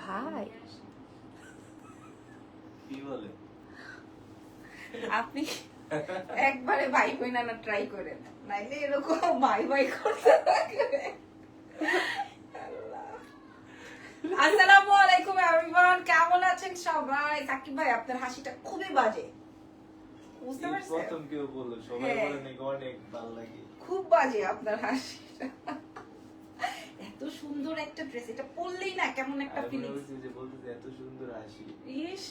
ভাই। কি বলে? আপনি একবারে ভাই বই না ট্রাই করেন। নাইলে এরকম ভাই ভাই করতে থাকবে আসসালামু আলাইকুম এভরিওয়ান কেমন আছেন সবাই? সাকিব ভাই আপনার হাসিটা খুবই বাজে। বুঝতে পারছেন? প্রথম কেউ বলল সবাই হ্যাঁ। বলে নাকি অনেক ভালো লাগে। খুব বাজে আপনার হাসিটা। সুন্দর একটা ড্রেস এটা পরলেই না কেমন একটা ফিলিংস যে বলতেছে এত সুন্দর হাসি। ইস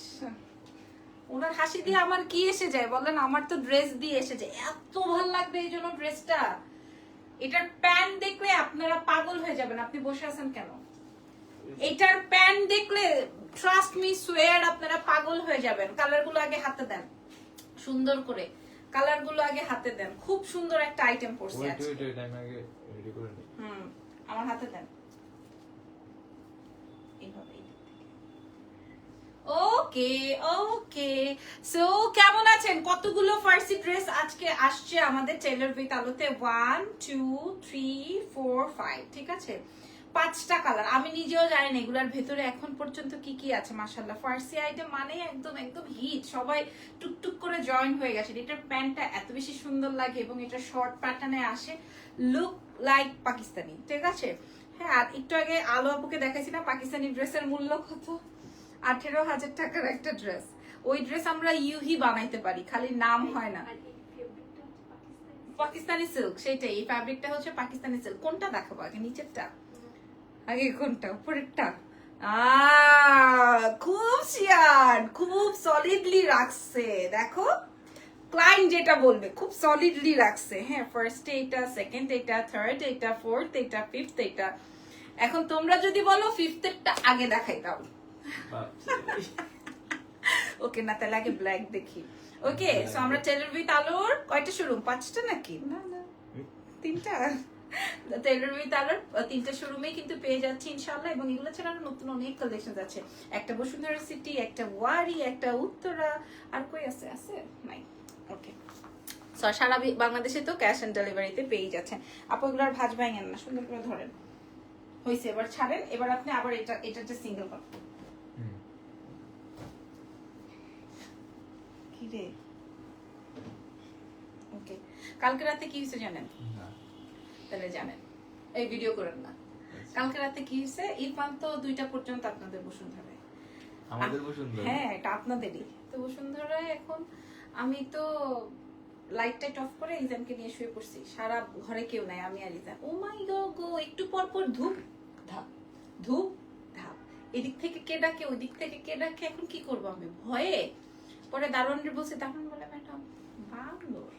ওনার হাসি দিয়ে আমার কি এসে যায় বলেন? আমার তো ড্রেস দিয়ে এসে যায়। এত ভালো লাগবে এই জন্য ড্রেসটা এটার প্যান্ট দেখলে আপনারা পাগল হয়ে যাবেন। আপনি বসে আছেন কেন? এটার প্যান্ট দেখলে ট্রাস্ট মি সোয়ার আপনারা পাগল হয়ে যাবেন। কালারগুলো আগে হাতে দেন। সুন্দর করে। কালারগুলো আগে হাতে দেন। খুব সুন্দর একটা আইটেম পড়ছে আজকে। আমার হাতে দেন। ওকে ওকে। সো কেমন আছেন? কতগুলো ফার্সি ড্রেস আজকে আসছে আমাদের টেলার উইথ আলোতে? One two three four five ঠিক আছে? পাঁচটা কালার আমি নিজেও জানি না এগুলার ভেতরে এখন পর্যন্ত কি কি আছে মাশাল্লাহ ফার্সি আইটেম মানে একদম একদম হিট সবাই টুকটুক করে জয়েন হয়ে গেছে। এটার প্যান্টটা এত বেশি সুন্দর লাগে এবং এটা শর্ট প্যাটার্নে আসে। লুক লাইক পাকিস্তানি, ঠিক আছে? হ্যাঁ আর একটু আগে আলো আপুকে দেখাইছি না, পাকিস্তানি ড্রেসের মূল্য কত? আঠেরো হাজার টাকার একটা ড্রেস ওই ড্রেস আমরা ইউহি বানাইতে পারি, খালি নাম হয় না। পাকিস্তানি সিল্ক সেটাই এই ফ্যাব্রিকটা হচ্ছে পাকিস্তানি সিল্ক কোনটা দেখাবো আগে? নিচেরটা? আগে কোনটা? উপরেরটা? খুব শিয়ার খুব সলিডলি রাখছে। দেখো ক্লায়েন্ট যেটা বলবে খুব সলিডলি রাখছে। হ্যাঁ ফার্স্ট এটা সেকেন্ড এটা থার্ড এটা ফোর্থ এটা ফিফথ এটা এখন তোমরা যদি বলো ফিফথ এরটা আগে দেখাই দাও। ওকে না তাহলে আগে ব্ল্যাক দেখি। ওকে সো আমরা টেলার উইথ আলোর কয়টা শোরুম পাঁচটা নাকি? না না। তিনটা? টেলার উইথ আলোর তিনটা শোরুমে কিন্তু পেয়ে যাচ্ছি ইনশাল্লাহ এবং এগুলো ছাড়া আরও নতুন অনেক কালেকশন আছে। একটা বসুন্ধরা সিটি একটা ওয়ারি একটা উত্তরা আর কই আছে আছে? নাই। ওকে সো সারা বাংলাদেশে তো ক্যাশ অন ডেলিভারিতে পেয়ে যাচ্ছেন। আপু এগুলো আর ভাজ ভাঙেন না সুন্দর করে ধরেন। হয়েছে এবার ছাড়েন এবার আপনি আবার এটা এটা যে সিঙ্গেল ওকে কালকে রাতে কি হয়েছে জানেন? তাহলে জানেন। এই ভিডিও করেন না। কালকে রাতে কি হয়েছে? ইরফান তো দুইটা পর্যন্ত আপনাদের বসুন্ধরায়। আমাদের বসুন্ধরা হ্যাঁ এটা আপনাদেরই। তো বসুন্ধরায় এখন আমি তো লাইট টাইট অফ করে ইজানকে নিয়ে শুয়ে পড়ছি। সারা ঘরে কেউ নাই আমি আর ইজান। ও মাই গো গো একটু পর পর ধূপ ধাপ ধূপ ধাপ। এদিক থেকে কে ডাকে ওই দিক থেকে কে ডাকে এখন কি করব আমি? ভয়ে। পরে দারোয়ানের বলছে দারোয়ান বলে ম্যাডাম বান্দর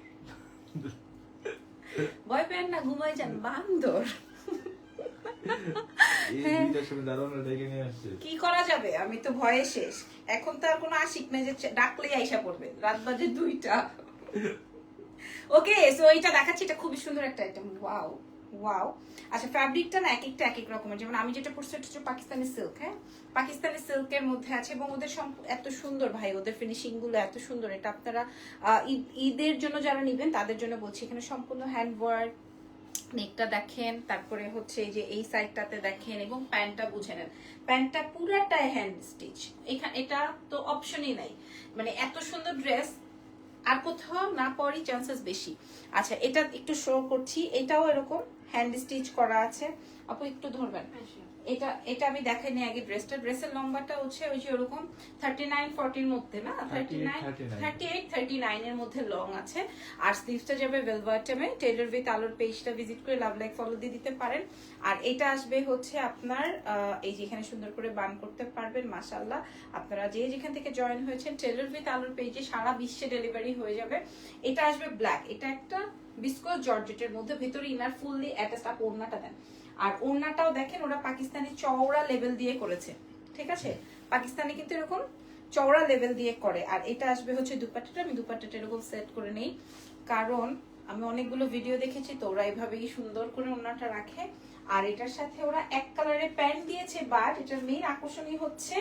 পেন না ঘুমাই যান বান্দর। আসছে। কি করা যাবে? আমি তো ভয়ে শেষ। এখন তো আর কোনো আশিক নাই যে ডাকলেই আইসা পড়বে। রাত বাজে দুইটা। ওকে সো এইটা দেখাচ্ছি এটা খুবই সুন্দর একটা আইটেম ওয়াও ওয়াও আচ্ছা ফ্যাব্রিকটা না এক একটা এক এক রকমের। যেমন আমি যেটা পরছি এটা হচ্ছে পাকিস্তানি সিল্ক হ্যাঁ? পাকিস্তানি সিল্কের মধ্যে আছে এবং ওদের এত সুন্দর ভাই, ওদের ফিনিশিংগুলো এত সুন্দর। এটা আপনারা ঈদ- ঈদের জন্য যারা নিবেন, তাদের জন্য বলছি, এখানে সম্পূর্ণ হ্যান্ড ওয়ার্ক নেকটা দেখেন, তারপরে হচ্ছে যে এই সাইডটাতে দেখেন এবং প্যান্টটা বুঝে নেন। প্যান্টটা পুরাটাই হ্যান্ড স্টিচ এখানে এটা তো অপশনই নাই। মানে এত সুন্দর ড্রেস আর কোথাও না পরই চান্সেস বেশি। আচ্ছা এটা একটু শো করছি। এটাও এরকম হ্যান্ড স্টিচ করা আছে। আপু, একটু ধরবেন। এটা এটা আমি দেখাই নি আগে ড্রেসটা। ড্রেসের লম্বাটা হচ্ছে ওই যে ওরকম থার্টি নাইন ফর্টির মধ্যে না? Thirty nine thirty eight thirty নাইনের মধ্যে লং আছে। আর স্লিভসটা যাবে ভেলভার্টেমে টেলার উইথ আলোর পেজটা ভিজিট করে লাভ লাইক ফলো দিয়ে দিতে পারেন। আর এটা আসবে হচ্ছে আপনার এই যে এখানে সুন্দর করে বান করতে পারবেন মাশাল্লাহ আপনারা যে যেখান থেকে জয়েন হয়েছেন টেলার উইথ আলোর পেজে সারা বিশ্বে ডেলিভারি হয়ে যাবে। এটা আসবে ব্ল্যাক এটা একটা বিস্কোস জর্জেটের মধ্যে ভেতরে ইনার ফুললি অ্যাটাচ আপ ওড়নাটা দেন। আর ওড়নাটাও দেখেন ওরা পাকিস্তানি চওড়া লেভেল দিয়ে করেছে। ঠিক আছে? পাকিস্তানি কিন্তু এরকম চওড়া লেভেল দিয়ে করে। আর এটা আসবে হচ্ছে দুপাট্টাটা। আমি দুপাট্টাটা এরকম সেট করে নেই। কারণ আমি অনেকগুলো ভিডিও দেখেছি তো ওরা এইভাবেই সুন্দর করে ওড়নাটা রাখে। আর এটার সাথে ওরা এক কালারের প্যান্ট দিয়েছে বাট এটার মেইন আকর্ষণীয় হচ্ছে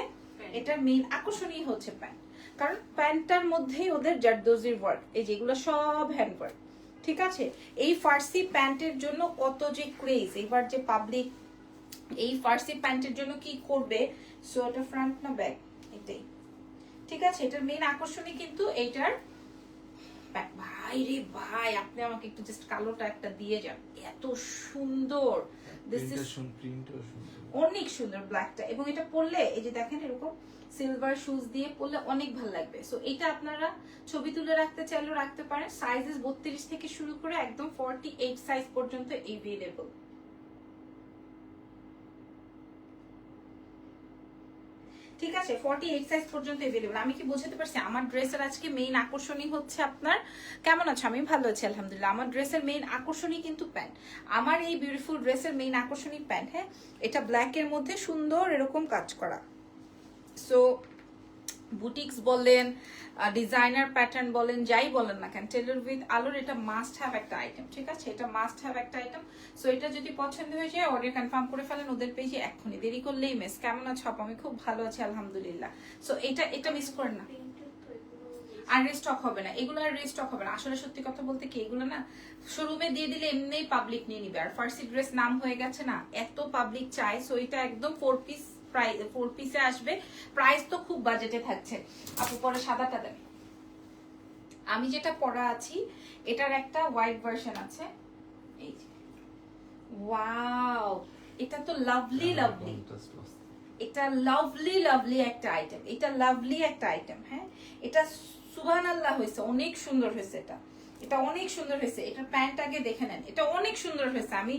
এটার মেইন আকর্ষণীয় হচ্ছে প্যান্ট কারণ প্যান্টটার মধ্যেই ওদের জারদোজির ওয়ার্ক এই যেগুলো সব হ্যান্ড ওয়ার্ক ঠিক আছে? এই ফার্সি প্যান্টের জন্য কত যে ক্রেজ এবার যে পাবলিক এই ফার্সি প্যান্টের জন্য কি করবে? সো এটা ফ্রন্ট না ব্যাক এটাই। ঠিক আছে? এটার মেইন আকর্ষণই কিন্তু এইটার ব্যাক- ভাই রে ভাই আপনি আমাকে একটু জাস্ট কালোটা একটা দিয়ে যান। এত সুন্দর। দিস ইজ অনেক সুন্দর ব্ল্যাকটা এবং এটা পরলে এই যে দেখেন এরকম সিলভার শুজ দিয়ে পরলে অনেক ভালো লাগবে। সো এটা আপনারা ছবি তুলে রাখতে চাইলেও রাখতে পারেন। সাইজেস বত্রিশ থেকে শুরু করে একদম ফর্টি এইট সাইজ পর্যন্ত এভেলেবল ঠিক আছে? ফর্টি এইট সাইজ পর্যন্ত এভেলেবল আমি কি বোঝাতে পারছি? আমার ড্রেসের আজকে মেইন আকর্ষণই হচ্ছে আপনার, কেমন আছো? আমি ভালো আছি, আলহামদুলিল্লাহ। আমার ড্রেসের মেইন আকর্ষণই কিন্তু প্যান্ট আমার এই বিউটিফুল ড্রেসের মেইন আকর্ষণই প্যান্ট হ্যাঁ? এটা ব্ল্যাকের মধ্যে সুন্দর এরকম কাজ করা। সো বুটিক্স বলেন ডিজাইনার প্যাটার্ন বলেন, যাই বলেন না কেন টেলর উইথ আলোর এটা মাস্ট হ্যাভ একটা আইটেম ঠিক আছে? এটা মাস্ট হ্যাভ একটা আইটেম সো এটা যদি পছন্দ হয়ে যায় অর্ডার কনফার্ম করে ফেলেন ওদের পেজে এক্ষুনি। দেরি করলেই মিস কেমন আছো? আমি খুব ভালো আছি, আলহামদুলিল্লাহ। সো এটা এটা মিস করেন না। আর রিস্টক হবে না। এগুলো আর রিস্টক হবে না। আসলে সত্যি কথা বলতে কি, এগুলো না শোরুমে দিয়ে দিলে এমনিই পাবলিক নিয়ে নিবে। আর ফার্সি ড্রেস নাম হয়ে গেছে না, এত পাবলিক চাই সো এটা একদম ফোর পিস প্রাইস ফোর পিসে আসবে। প্রাইস তো খুব বাজেটে থাকছে। আপু পরে সাদাটা দেন। আমি যেটা পরা আছি এটার একটা হোয়াইট ভার্সন আছে। এই যে। ওয়াও এটা তো লাভলি লাভলি এটা লাভলি লাভলি একটা আইটেম এটা লাভলি একটা আইটেম হ্যাঁ? এটা সুবান আল্লাহ হয়েছে অনেক সুন্দর হয়েছে এটা। এটা অনেক সুন্দর হয়েছে। এটা প্যান্ট আগে দেখে নেন। এটা অনেক সুন্দর হয়েছে। আমি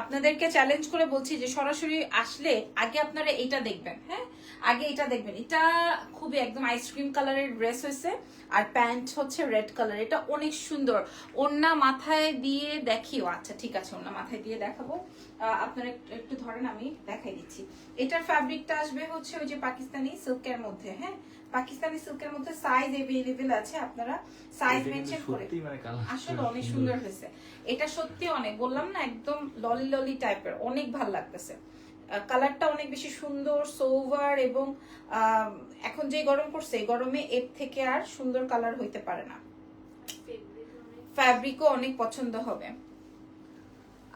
আপনাদেরকে চ্যালেঞ্জ করে বলছি যে সরাসরি আসলে আগে আপনারা এটা দেখবেন হ্যাঁ? আগে এটা দেখবেন। এটা খুবই একদম আইসক্রিম কালারের ড্রেস হয়েছে আর প্যান্ট হচ্ছে রেড কালার এটা অনেক সুন্দর। ওন্না মাথায় দিয়ে দেখিও। আচ্ছা ঠিক আছে ওন্না মাথায় দিয়ে দেখাবো। আপনারা একটু ধরেন, আমি দেখাই দিচ্ছি। এটার ফ্যাব্রিকটা আসবে হচ্ছে ওই যে পাকিস্তানি সিল্কের মধ্যে হ্যাঁ? পাকিস্তানি সিল্কের মধ্যে সাইজ এভেলেবেল আছে আপনারা সাইজ মেনশন করে মানে আসলে অনেক সুন্দর। হয়েছে। এটা সত্যি অনেক বললাম না একদম ললি ললি টাইপের অনেক ভালো লাগতেছে। কালারটা অনেক বেশি সুন্দর সোভার এবং আহ, এখন যে গরম পড়ছে এই গরমে এর থেকে আর সুন্দর কালার হইতে পারে না। ফ্যাব্রিকও অনেক পছন্দ হবে।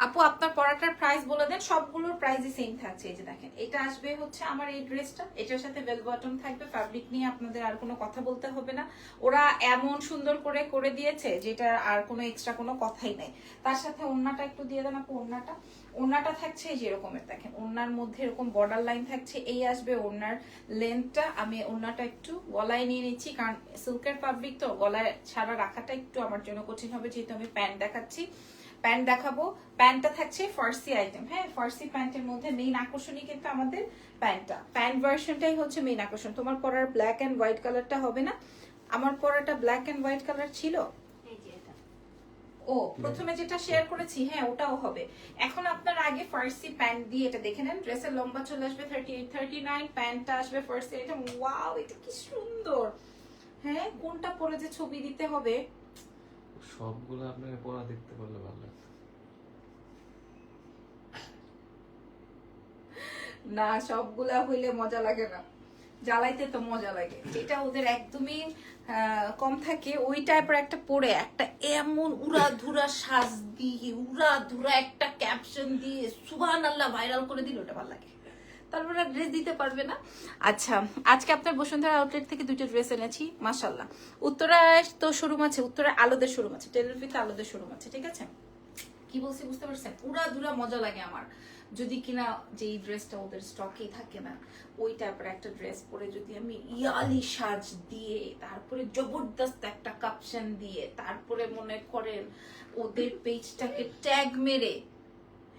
আপু, আপনার পরাটার প্রাইস বলে দেন, সবগুলোর প্রাইসই সেম থাকছে। এই যে দেখেন, এটা আসবে হচ্ছে আমার এই ড্রেসটা এটার সাথে বেল বটম থাকবে ফ্যাব্রিক নিয়ে আপনাদের আর কোনো কথা বলতে হবে না। ওরা এমন সুন্দর করে করে দিয়েছে যেটা আর কোনো এক্সট্রা কোনো কথাই নেই। তার সাথে ওন্নাটা একটু দিয়ে দেন আপু ওন্নাটা ওন্নাটা থাকছে এই যে এরকমের, দেখেন ওন্নার মধ্যে এরকম বর্ডার লাইন থাকছে। এই আসবে ওন্নার লেন্থটা আমি ওন্নাটা একটু গলায় নিয়ে নিচ্ছি, কারণ সিল্কের ফ্যাব্রিক তো, গলায় ছাড়া রাখাটা একটু আমার জন্য কঠিন হবে, যেহেতু আমি প্যান্ট দেখাচ্ছি। প্যান্ট দেখাবো। প্যান্টটা থাকছে ফার্সি আইটেম হ্যাঁ? ফার্সি প্যান্টের মধ্যে মেইন আকর্ষণই কিন্তু আমাদের প্যান্টটা। প্যান্ট ভার্সনটাই হচ্ছে মেইন আকর্ষণ। তোমার পরার ব্ল্যাক অ্যান্ড হোয়াইট কালারটা হবে না? আমার পরাটা ব্ল্যাক অ্যান্ড হোয়াইট কালার ছিল? ও প্রথমে যেটা শেয়ার করেছি হ্যাঁ ওটাও হবে। এখন আপনার আগে ফার্সি প্যান্ট দিয়ে এটা দেখে নেন। ড্রেসের লম্বা চলে আসবে থার্টি এইট থার্টি নাইন প্যান্টটা আসবে ফার্সি এটা ওয়াও এটা কি সুন্দর! হ্যাঁ কোনটা পরে যে ছবি দিতে হবে? সবগুলো আপনাকে পড়া দেখতে পারলে ভালো লাগতো। না, সবগুলা হইলে মজা লাগে না। জ্বালাইতে তো মজা লাগে। যেটা ওদের একদমই কম থাকে, ওই টাইপের একটা পরে একটা এমন উড়া ধুরা সাজ দিয়ে উড়া ধুরা একটা ক্যাপশন দিয়ে সুবান আল্লাহ ভাইরাল করে দিল ওটা ভালো লাগে। তারপরে ড্রেস দিতে পারবে না। আচ্ছা আজকে আপনার বসুন্ধরা আউটলেট থেকে দুইটা ড্রেস এনেছি মাসাল্লাহ উত্তরায় তো শোরুম আছে, উত্তরায় আলোদের শোরুম আছে টেলিভিতে আলোদের শোরুম আছে, ঠিক আছে? কি বলছি বুঝতে পারছেন? পুরা দুরা মজা লাগে আমার। যদি কিনা যে এই ড্রেসটা ওদের স্টকেই থাকে না ওই টাইপের একটা ড্রেস পরে যদি আমি ইয়ালি সাজ দিয়ে, তারপরে জবরদস্ত একটা কাপশন দিয়ে, তারপরে মনে করেন ওদের পেজটাকে ট্যাগ মেরে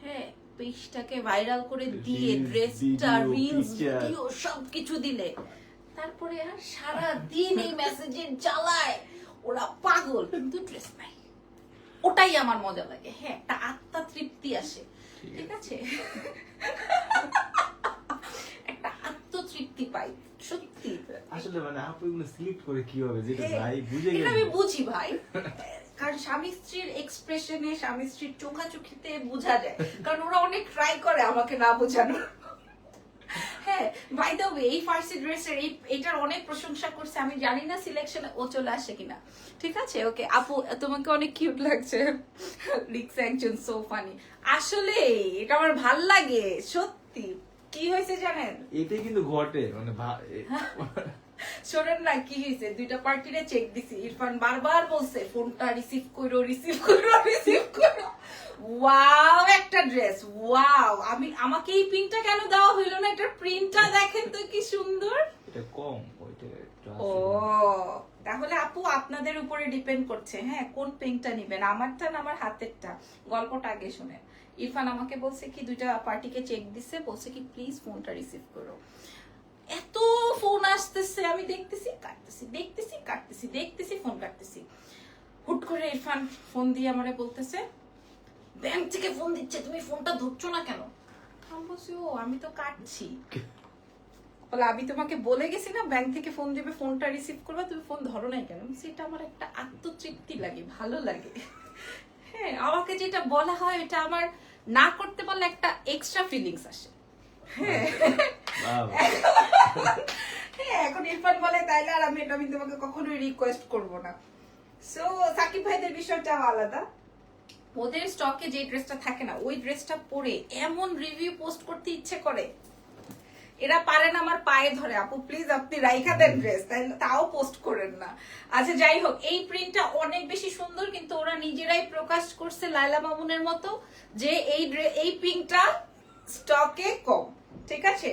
হ্যাঁ পেজটাকে ভাইরাল করে দিয়ে ড্রেসটা রিলস ভিডিও সব কিছু দিলে। তারপরে আর সারা দিন এই মেসেজের জ্বালায় ওরা পাগল কিন্তু ড্রেস নাই। ওটাই আমার মজা লাগে। হ্যাঁ একটা আত্মা তৃপ্তি আসে। ঠিক আছে। একটা আত্মতৃপ্তি পাই। সত্যি। আসলে মানে আপু এগুলো সিলেক্ট করে কি হবে? যেটা হ্যাঁ, যাই বুঝে গেলে আমি বুঝি ভাই। কারণ স্বামী স্ত্রীর এক্সপ্রেশনে স্বামী স্ত্রীর চোখাচোখিতে বোঝা যায়। কারণ ওরা অনেক ট্রাই করে আমাকে না বোঝানো। হ্যাঁ বাই দ্য ওয়ে এই ফার্সি ড্রেসের এই এটার অনেক প্রশংসা করছে। আমি জানি না সিলেকশনে ও চলে আসে কিনা। ঠিক আছে? ওকে আপু তোমাকে অনেক কিউট লাগছে। লিখছে একজন সো ফানি আসলে এটা আমার ভালো লাগে সত্যি। কি হয়েছে জানেন? এটাই কিন্তু ঘটে মানে শোনেন না কি হয়েছে? দুইটা পার্টিরে চেক দিছি। ইরফান বারবার বলছে ফোনটা রিসিভ করো রিসিভ করো রিসিভ করো। ওয়াও একটা ড্রেস ওয়াও আমি আমাকে এই প্রিন্টটা কেন দেওয়া হইল না? এটার প্রিন্টটা দেখেন তো কি সুন্দর। এটা কম ওইটা ও তাহলে আপু আপনাদের উপরে ডিপেন্ড করছে হ্যাঁ? কোন পিঙ্কটা নিবেন? আমারটা না আমার হাতেরটা? গল্পটা আগে শুনেন। ইরফান আমাকে বলছে কি দুইটা পার্টিকে চেক দিছে বলছে কি প্লিজ ফোনটা রিসিভ করো। এত ফোন আসতেছে আমি দেখতেছি কাটতেছি দেখতেছি কাটতেছি দেখতেছি ফোন কাটতেছি। হুট করে ইরফান ফোন দিয়ে আমারে বলতেছে ব্যাংক থেকে ফোন দিচ্ছে তুমি ফোনটা ধরছো না কেন? আমি বলছি ও আমি তো কাটছি। বলে আমি তোমাকে বলে গেছি না ব্যাংক থেকে ফোন দিবে ফোনটা রিসিভ করবে তুমি ফোন ধরো নাই কেন? এটা আমার একটা আত্মতৃপ্তি লাগে ভালো লাগে। হ্যাঁ আমাকে যেটা বলা হয় এটা আমার না করতে পারলে একটা এক্সট্রা ফিলিংস আসে। হ্যাঁ। এখন ইরফান বলে তাইলে আর আমি এটা আমি তোমাকে কখনোই রিকোয়েস্ট করব না। সো সাকিব ভাইদের বিষয়টা আলাদা। ওদের স্টকে যে ড্রেসটা থাকে না ওই ড্রেসটা পরে এমন রিভিউ পোস্ট করতে ইচ্ছে করে। এরা পারেন আমার পায়ে ধরে। আপু প্লিজ আপনি রাইখা দেন ড্রেস তাই তাও পোস্ট করেন না। আচ্ছা যাই হোক এই প্রিন্টটা অনেক বেশি সুন্দর কিন্তু ওরা নিজেরাই প্রকাশ করছে লাইলা মামুনের মতো যে এই এই পিঙ্কটা স্টকে কম। ঠিক আছে?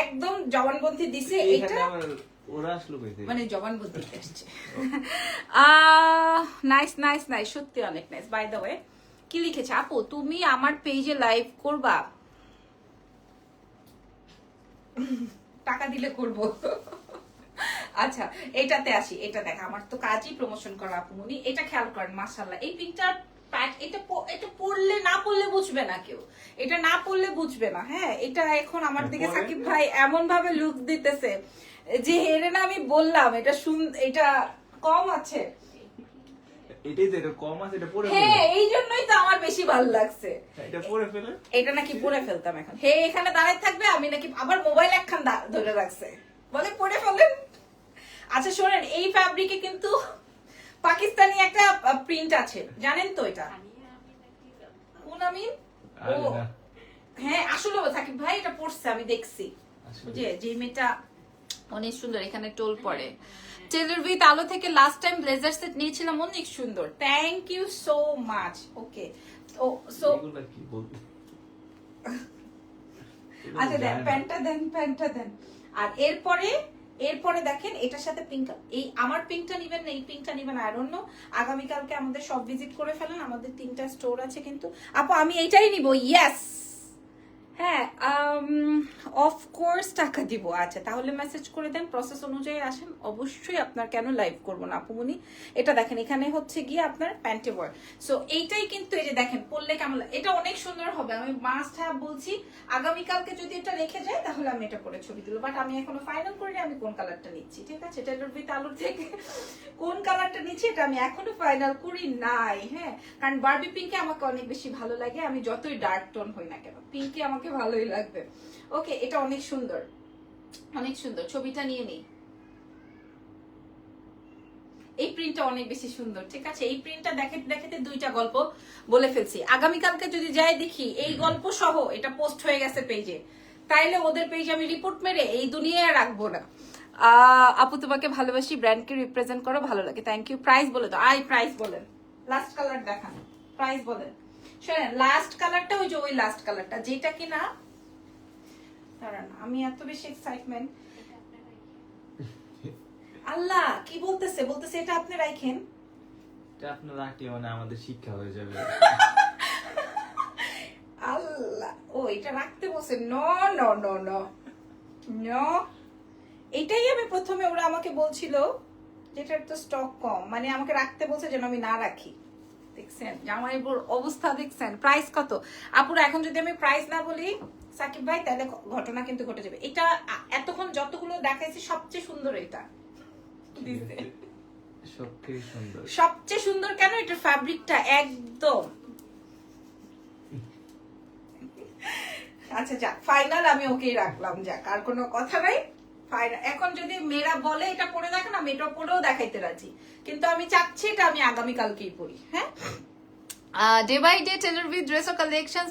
একদম জবানবন্দি দিছে এটা? মানে জবানবন্দি এসছে। নাইস নাইস নাইস সত্যি অনেক নাইস বাই দ্য ওয়ে কি লিখেছে? আপু তুমি আমার পেজে লাইভ করবা? টাকা দিলে করব। আচ্ছা এটাতে আসি এটা দেখ। আমার তো কাজই প্রমোশন করা আপুমনি এটা খেয়াল করেন মাশাল্লাহ এই পিকচার এটা এটা পড়লে না পড়লে বুঝবে না কেউ। এটা না পড়লে বুঝবে না হ্যাঁ? এটা এখন আমার দিকে সাকিব ভাই এমন ভাবে লুক দিতেছে যে হেরে না আমি বললাম এটা শুন এটা কম আছে। এটাই তো এটা কম আছে এটা পরে হ্যাঁ এই জন্যই তো আমার বেশি ভালো লাগছে। এটা পরে ফেলে। এটা নাকি পরে ফেলতাম এখন। হে এখানে দাঁড়ায় থাকবে আমি নাকি আবার মোবাইল একখান ধরে রাখছে। বলে পরে ফেলেন? আচ্ছা শোনেন এই ফ্যাব্রিকে কিন্তু পাকিস্তানি একটা প্রিন্ট আছে। জানেন তো এটা? কোন আমিন। হ্যাঁ আসলে সাকিব ভাই এটা পড়ছে আমি দেখছি। যে যে মেয়েটা অনেক সুন্দর এখানে টোল পড়ে টেলর উইথ আলো থেকে লাস্ট টাইম ব্লেজার সেট নিয়েছিলাম অনেক সুন্দর। Thank you so much okay O so আচ্ছা দেন প্যান্টটা দেন প্যান্টটা দেন। আর এরপরে এরপরে দেখেন এটার সাথে পিঙ্ক এই আমার পিঙ্কটা নেবেন না, এই পিঙ্কটা নেবেন আর অন্য আগামীকালকে আমাদের সব ভিজিট করে ফেলেন, আমাদের তিনটা স্টোর আছে কিন্তু। আপু, আমি এইটাই নিবো ইয়েস হ্যাঁ অফ কোর্স টাকা দিব। আচ্ছা তাহলে মেসেজ করে দেন প্রসেস অনুযায়ী আসেন। অবশ্যই আপনার কেন লাইভ করব না, আপুমনি? এটা দেখেন, এখানে হচ্ছে গিয়ে আপনার প্যান্টে ওয়ার সো এইটাই কিন্তু এই যে দেখেন, পরলে কেমন এটা অনেক সুন্দর হবে, আমি মাস্ট হ্যাভ বলছি। আগামীকালকে যদি এটা রেখে যায়, তাহলে আমি এটা করে ছবি তুলবো। বাট আমি এখনও ফাইনাল করিনি আমি কোন কালারটা নিচ্ছি, ঠিক আছে? টেলর উইথ আলুর থেকে। কোন কালারটা নিচ্ছি, এটা আমি এখনও ফাইনাল করি নাই হ্যাঁ? কারণ বারবি পিঙ্কে আমাকে অনেক বেশি ভালো লাগে, আমি যতই ডার্ক টোন হই না কেন পিঙ্কে আমাকে ভালোই লাগবে। ওকে এটা অনেক সুন্দর। অনেক সুন্দর। ছবিটা নিয়ে নিই এই প্রিন্টটা অনেক বেশি সুন্দর, ঠিক আছে? এই প্রিন্টটা দেখাতে দেখাতে দুইটা গল্প বলে ফেলছি। আগামীকালকে যদি যাই দেখি, এই গল্প সহ এটা পোস্ট হয়ে গেছে পেজে তাইলে ওদের পেজে আমি রিপোর্ট মেরে এই দুনিয়ায় রাখব না। আপু তোমাকে ভালোবাসি ব্র্যান্ডকে রিপ্রেজেন্ট করো, ভালো লাগে। থ্যাংক ইউ প্রাইস বলে তো আই প্রাইস বলেন। লাস্ট কালার দেখান। প্রাইস বলেন। শোনেন লাস্ট কালারটা ওই যে ওই লাস্ট কালারটা যেটা কিনা দাঁড়ান আমি এত বেশি এক্সাইটমেন্ট আল্লাহ কি বলতেছে? বলতেছে এটা আপনি রাখেন এটা আপনার রাখলে মানে আমাদের শিক্ষা হয়ে যাবে। আল্লাহ ও এটা রাখতে বলছে no no no no no. এটাই আমি প্রথমে ওরা আমাকে বলছিল যেটার তো স্টক কম। মানে আমাকে রাখতে বলছে যেন আমি না রাখি। দেখছেন? জামাইবুর অবস্থা দেখছেন? প্রাইস কত? আপুরা এখন যদি আমি প্রাইস না বলি সাকিব ভাই তাহলে ঘটনা কিন্তু ঘটে যাবে। এটা এতক্ষণ যতগুলো দেখাইছি সবচেয়ে সুন্দর এটা। সবচেয়ে সুন্দর। কেন? এটা ফ্যাব্রিকটা একদম। আচ্ছা যাক ফাইনাল আমি ওকেই রাখলাম যাক আর কোনো কথা নাই। এখন যদি মেয়েরা বলে এটা পরে দেখেন আমি এটা পরেও দেখাইতে রাজি। কিন্তু আমি চাচ্ছি এটা আমি আগামীকালকেই পরি হ্যাঁ? Day by day tailor with dress O collection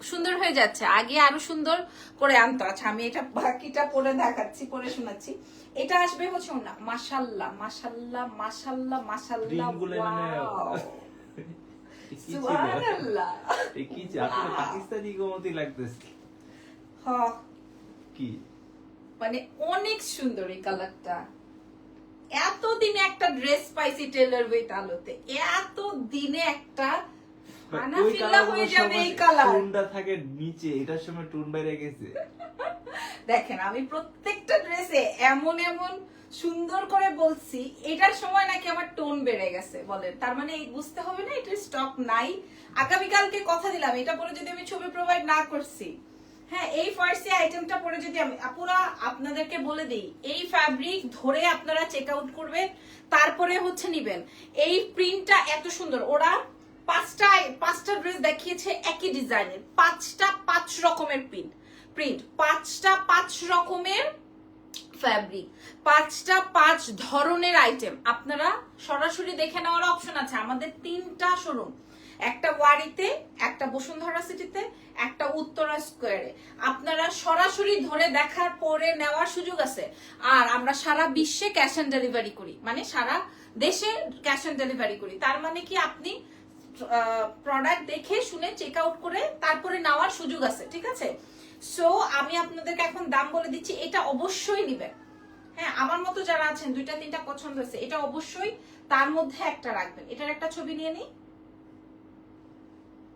সুন্দর হয়ে যাচ্ছে। আগে আরও সুন্দর করে আনতো। আচ্ছা আমি এটা বাকিটা পরে দেখাচ্ছি পরে শোনাচ্ছি। এটা আসবে হচ্ছে না মাশাল্লাহ মাশাল্লাহ মাশাল্লাহ মাশাল্লাহ? সুবহানাল্লাহ! পাকিস্তানি লাগতেছে। হ। কি? মানে অনেক সুন্দর এই কালারটা। এত দিনে একটা ড্রেস পাইছি টেলার উইথ আলোতে। এত দিনে একটা ফানা ওই ফিল্লা colour হয়ে যাবে এই কালার। থাকে নিচে এটার সময় টোন বাইরে গেছে। দেখেন আমি প্রত্যেকটা ড্রেসে এমন এমন সুন্দর করে বলছি এটার সময় নাকি আমার টোন বেড়ে গেছে বলেন। তার মানে বুঝতে হবে না এটার স্টক নাই। আগামীকালকে কথা দিলাম এটা পরে যদি আমি ছবি প্রোভাইড না করছি। হ্যাঁ এই ফার্সি আইটেমটা পরে যদি আমি পুরা আপনাদেরকে বলে দিই, এই ফ্যাব্রিক ধরে আপনারা চেক আউট করবেন, তারপরে হচ্ছে নিবেন। এই প্রিন্টটা এত সুন্দর, ওরা পাঁচটা পাঁচটা ড্রেস দেখিয়েছে একই ডিজাইনের পাঁচটা পাঁচ রকমের প্রিন্ট প্রিন্ট পাঁচটা পাঁচ রকমের ফ্যাব্রিক পাঁচটা পাঁচ ধরনের আইটেম আপনারা সরাসরি দেখে নেওয়ার অপশন আছে, আমাদের তিনটা শোরুম একটা ওয়ারিতে, একটা বসুন্ধরা সিটিতে, একটা উত্তরা স্কোয়ারে। আপনারা সরাসরি ধরে দেখার পরে নেওয়ার সুযোগ আছে। আর আমরা সারা বিশ্বে ক্যাশ অন ডেলিভারি করি। মানে সারা দেশে ক্যাশ অন ডেলিভারি করি। তার মানে কি আপনি প্রোডাক্ট দেখে শুনে চেক আউট করে তারপরে নেওয়ার সুযোগ আছে। ঠিক আছে? সো আমি আপনাদেরকে এখন দাম বলে দিচ্ছি, এটা অবশ্যই নিবেন। হ্যাঁ আমার মতো যারা আছেন, দুইটা, তিনটা পছন্দ হয়েছে এটা অবশ্যই তার মধ্যে একটা রাখবেন। এটার একটা ছবি নিয়ে নিই।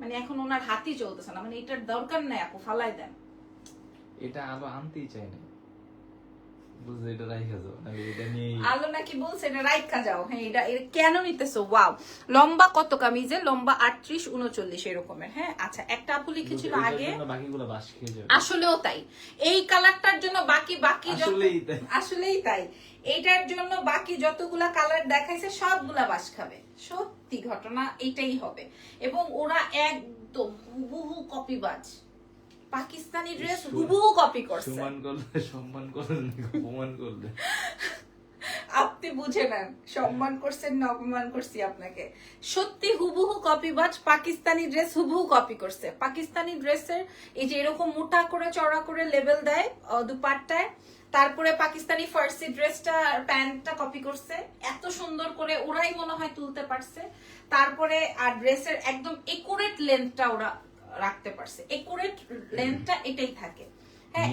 মানে এখন ওনার হাতই চলতেছে না মানে এটার দরকার নাই আপু ফালাই দেন। এটা আলো আনতেই চাই না বুঝলে এটা রাইখা যাও নাহলে এটা নিয়ে আলো নাকি বলছে এটা রাইখা যাও হ্যাঁ এটা কেন নিতেছো? ওয়াও লম্বা কত কামিজে লম্বা আটত্রিশ উনচল্লিশ এরকমের হ্যাঁ? আচ্ছা একটা আপু লিখেছিল আগে বাকিগুলো বাস খেয়ে যাবে। আসলেও তাই। এই কালারটার জন্য বাকি বাকি আসলেই তাই। আসলেই তাই। এইটার জন্য বাকি যতগুলা কালার দেখাইছে সবগুলা বাস খাবে। সত্যি ঘটনা এটাই হবে। এবং ওরা একদম হুবহু কপিবাজ পাকিস্তানি ড্রেস হুবহু কপি করছে। সম্মান করলে সম্মান করলে অপমান করলে? আপনি বুঝে নেন সম্মান করছেন না অপমান করছি আপনাকে। সত্যি হুবহু কপিবাজ পাকিস্তানি ড্রেস হুবহু কপি করছে। পাকিস্তানি ড্রেসের এই যে এরকম মোটা করে চড়া করে লেবেল দেয় দুপাট্টায় তারপরে পাকিস্তানি ফার্সি ড্রেসটা প্যান্টটা কপি করছে। এত সুন্দর করে ওরাই মনে হয় তুলতে পারছে। তারপরে আর ড্রেসের একদম একুরেট লেন্থটা ওরা রাখতে পারছে। একুরেট লেন্থটা এটাই থাকে। হ্যাঁ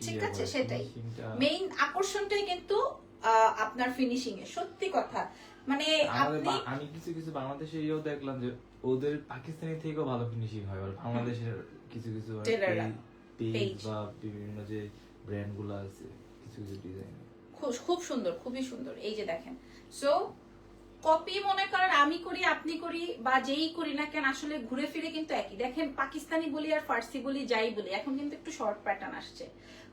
ঠিক ইয়ে আছে সেটাই। মেইন আকর্ষণটাই কিন্তু আহ, আপনার ফিনিশিং এ সত্যি কথা। মানে আপনি আমি কিছু কিছু বাংলাদেশে ইয়েও দেখলাম যে ওদের পাকিস্তানি থেকেও ভালো ফিনিশিং হয়। বাংলাদেশের কিছু কিছু পেজ বা বিভিন্ন যে ব্র্যান্ডগুলো আছে কিছু কিছু ডিজাইন খুব সুন্দর খুবই সুন্দর। এই যে দেখেন। সো কপি মনে করেন আমি করি আপনি করি বা যেই করি না কেন আসলে ঘুরে ফিরে কিন্তু একই। দেখেন পাকিস্তানি বলি আর ফার্সি বলি যাই বলি এখন কিন্তু একটু শর্ট প্যাটার্ন আসছে।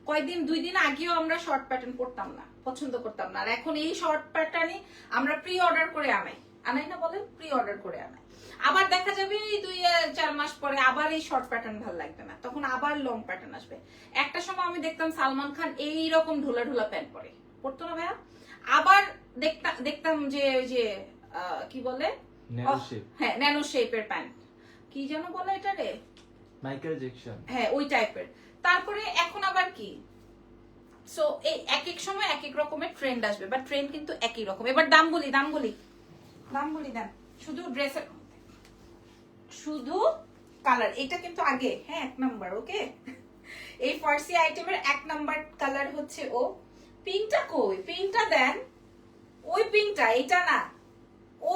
কয়দিন দুই দিন আগেও আমরা শর্ট প্যাটার্ন করতাম না পছন্দ করতাম না। আর এখন এই শর্ট প্যাটার্নে আমরা প্রি অর্ডার করে আনাই। আনাই না বলেন প্রি অর্ডার করে আনাই। আবার দেখা যাবে এই দুই চার মাস পরে আবার এই শর্ট প্যাটার্ন ভালো লাগবে না। তখন আবার লং প্যাটার্ন আসবে। একটা সময় আমি দেখতাম সালমান খান এই রকম ঢোলা ঢোলা প্যান্ট পরে। পরতো না ভাইয়া? আবার দেখতাম যে ওই যে কি বলে? হ্যাঁ ন্যানো শেপের প্যান্ট কি যেন বলে এটা রে মাইকেল জ্যাকসন হ্যাঁ ওই টাইপের তারপরে এখন আবার কি? সো এই এক এক সময় এক এক রকমের ট্রেন্ড আসবে বা ট্রেন্ড কিন্তু একই রকম। এবার দাম বলি দাম বলি। দাম বলি দেন। শুধু ড্রেসের শুধু কালার এটা কিন্তু আগে হ্যাঁ এক নাম্বার ওকে এই ফার্সি আইটেমের এক নাম্বার কালার হচ্ছে ও পিঙ্কটা কই? পিঙ্কটা দেন, ওই পিঙ্কটা এটা না,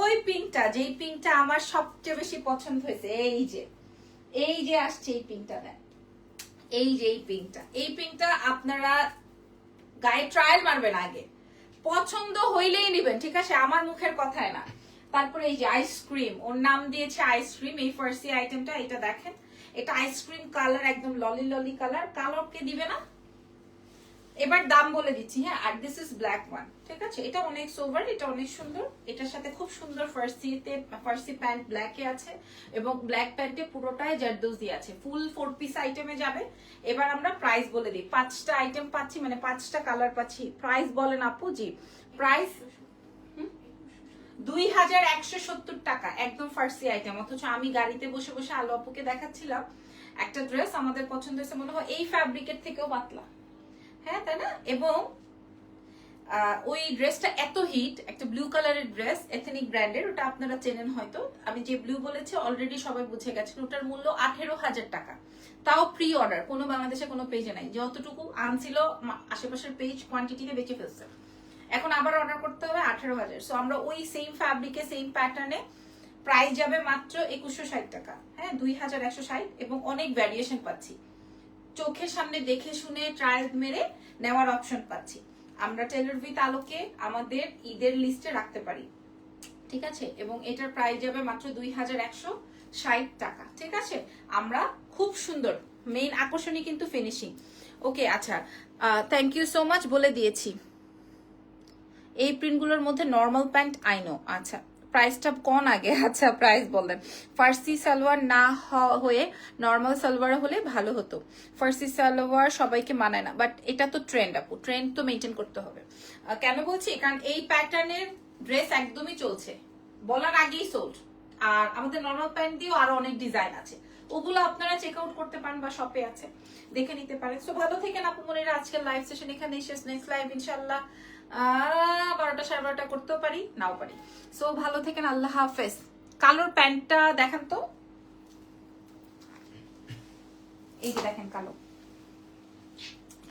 ওই পিঙ্কটা যেই পিঙ্কটা আমার সবচেয়ে বেশি পছন্দ হয়েছে, এই যে এই যে আসছে এই পিঙ্কটা দেন, এই যে এই পিঙ্কটা এই পিঙ্কটা আপনারা গায়ে ট্রায়াল মারবেন আগে, পছন্দ হইলেই নেবেন, ঠিক আছে? আমার মুখের কথায় না। তারপরে এই যে আইসক্রিম ওর নাম দিয়েছে আইসক্রিম এই ফার্সি আইটেমটা এটা দেখেন। এটা আইসক্রিম কালার একদম ললি ললি কালার কালার কে দিবে না? এবার দাম বলে দিচ্ছি হ্যাঁ? আর দিস ইজ ব্ল্যাক ওয়ান ঠিক আছে? এটা অনেক সোভার এটা অনেক সুন্দর। এটার সাথে খুব সুন্দর ফার্সিতে ফার্সি প্যান্ট ব্ল্যাকে আছে এবং ব্ল্যাক প্যান্টে পুরোটাই জারদোজি আছে। ফুল ফোর পিস আইটেমে যাবে। এবার আমরা প্রাইস বলে দিই। পাঁচটা আইটেম পাচ্ছি মানে পাঁচটা কালার পাচ্ছি। প্রাইস বলেন আপু, জি। প্রাইস দুই হাজার একশো সত্তর টাকা, একদম ফার্সি আইটেম অথচ আমি গাড়িতে বসে বসে আলো আপুকে দেখাচ্ছিলাম একটা ড্রেস আমাদের পছন্দ হয়েছে মনে হয় এই ফ্যাব্রিকের থেকেও পাতলা। হ্যাঁ তাই না? এবং ওই ড্রেসটা এত হিট একটা ব্লু কালারের ড্রেস এথেনিক ব্র্যান্ডের ওটা আপনারা চেনেন হয়তো। আমি যে ব্লু বলেছি অলরেডি সবাই বুঝে গেছেন, ওটার মূল্য আঠেরো হাজার টাকা। তাও প্রি অর্ডার কোনো বাংলাদেশে কোনো পেজে নাই। যতটুকু আনছিল, আশেপাশের পেজ কোয়ান্টিটিতে বেঁচে ফেলছে। এখন আবার অর্ডার করতে হবে আঠেরো হাজার। সো আমরা ওই সেম ফ্যাব্রিকে সেম প্যাটার্নে প্রাইস যাবে মাত্র একুশশো ষাট টাকা। হ্যাঁ দুই হাজার একশো ষাট এবং অনেক ভ্যারিয়েশন পাচ্ছি। চোখের সামনে দেখে শুনে ট্রায়াল মেরে নেওয়ার অপশন পাচ্ছি। আমরা টেলর উইথ আলোকে আমাদের ঈদের লিস্টে রাখতে পারি। ঠিক আছে? এবং এটার প্রাইস যাবে মাত্র দুই হাজার একশো ষাট টাকা। ঠিক আছে? আমরা খুব সুন্দর মেইন আকর্ষণী কিন্তু ফিনিশিং ওকে আচ্ছা থ্যাংক ইউ সো মাচ বলে দিয়েছি। এই প্রিন্টগুলোর মধ্যে নর্মাল প্যান্ট আইনো আচ্ছা প্রাইসটা কোন আগে? আচ্ছা প্রাইস বললেন। ফার্সি সালোয়ার না হয়ে নর্মাল সালোয়ার হলে ভালো হতো। ফার্সি সালোয়ার সবাইকে মানায় না বাট এটা তো ট্রেন্ড আপু। ট্রেন্ড তো মেনটেন করতে হবে। কেন বলছি? কারণ এই প্যাটার্নের ড্রেস একদমই চলছে। বলার আগেই সোল্ড আর আমাদের নর্মাল প্যান্ট দিয়েও আরও অনেক ডিজাইন আছে। ওগুলো আপনারা চেক আউট করতে পারেন বা শপে আছে। দেখে নিতে পারেন। সো ভালো থেকেন আপু মনিরা। আজকের লাইভ সেশন এখানে শেষ। নেক্সট লাইভ ইনশাল্লাহ বারোটা সাড়ে বারোটা করতেও পারি নাও পারি। সো ভালো থেকেন আল্লাহ হাফেজ। কালোর প্যান্টটা দেখান তো। এই যে দেখেন কালো।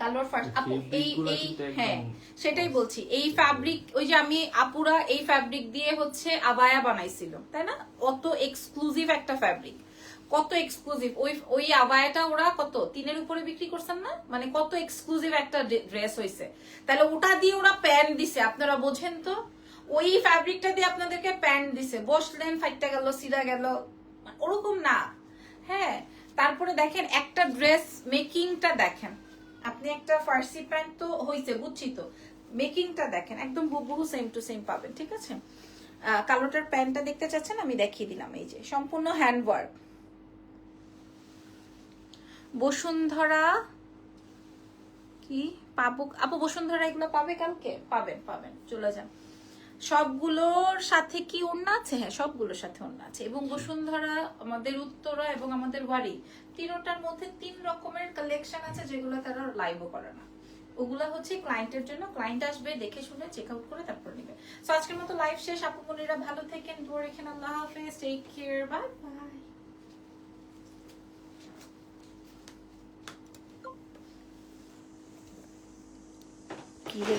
কালোর ফার্স্ট আপু এই এই হ্যাঁ সেটাই বলছি। এই ফ্যাব্রিক ওই যে আমি আপুরা এই ফ্যাব্রিক দিয়ে হচ্ছে আবায়া বানাইছিল তাই না? অত এক্সক্লুসিভ একটা ফ্যাব্রিক কত এক্সক্লুসিভ ওই ওই আবায়াটা ওরা কত? তিনের উপরে বিক্রি করছেন না? মানে কত এক্সক্লুসিভ একটা ড্রেস হয়েছে তাহলে ওটা দিয়ে ওরা প্যান্ট দিছে, আপনারা বোঝেন তো? ওই ফ্যাব্রিকটা দিয়ে আপনাদেরকে প্যান্ট দিছে। বসলেন, ফাইটটা গেল সিরা গেল। ওরকম না। হ্যাঁ তারপরে দেখেন, একটা ড্রেস মেকিংটা দেখেন। আপনি একটা ফার্সি প্যান্ট তো হয়েছে বুঝছি তো? মেকিংটা দেখেন, একদম হুবহু সেম টু সেম পাবেন, ঠিক আছে? কালোটার প্যান্টটা দেখতে চাচ্ছেন, আমি দেখিয়ে দিলাম, এই যে। সম্পূর্ণ হ্যান্ডওয়ার্ক বসুন্ধরা কি? পাবো। আপু, বসুন্ধরা এগুলো পাবে কালকে? পাবেন পাবেন, চলে যান। সবগুলোর সাথে কি ওন্না আছে? হ্যাঁ সবগুলোর সাথে ওন্না আছে। এবং বসুন্ধরা, আমাদের উত্তরা এবং আমাদের বাড়ি তিনোটার মধ্যে তিন রকমের কালেকশন আছে যেগুলো তারা লাইভও করে না। ওগুলো হচ্ছে ক্লায়েন্টের জন্য। ক্লায়েন্ট আসবে, দেখে শুনে চেক আউট করে তারপর নেবে। সো আজকের মতো লাইভ শেষ। আপু মনিরা ভালো থেকেন। দূর রেখেন। আল্লাহ হাফেজ। টেক কেয়ার বাই বাই কি রে